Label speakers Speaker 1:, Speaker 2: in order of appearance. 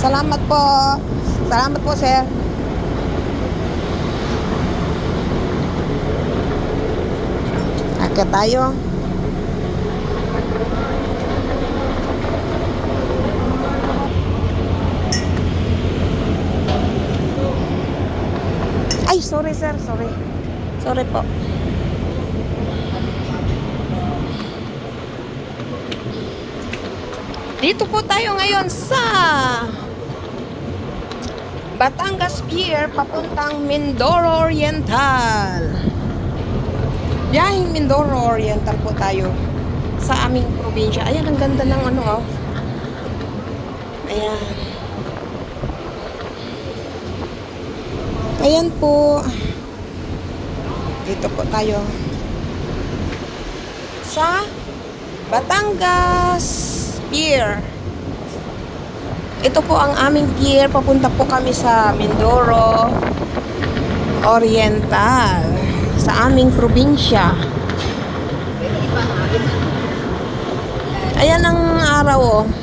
Speaker 1: Salamat po. Salamat po, sir. Akit tayo. Ay, sorry sir, sorry. Sorry po. Dito po tayo ngayon sa Batangas Pier papuntang Mindoro Oriental. Biyaheng Mindoro Oriental po tayo sa aming probinsya. Ayan, ang ganda ng ano oh. Ayan. Ayan po. Dito po tayo. Sa Batangas Pier. Ito po ang aming pier. Papunta po kami sa Mindoro Oriental. Sa aming probinsya. Ayan ang araw oh.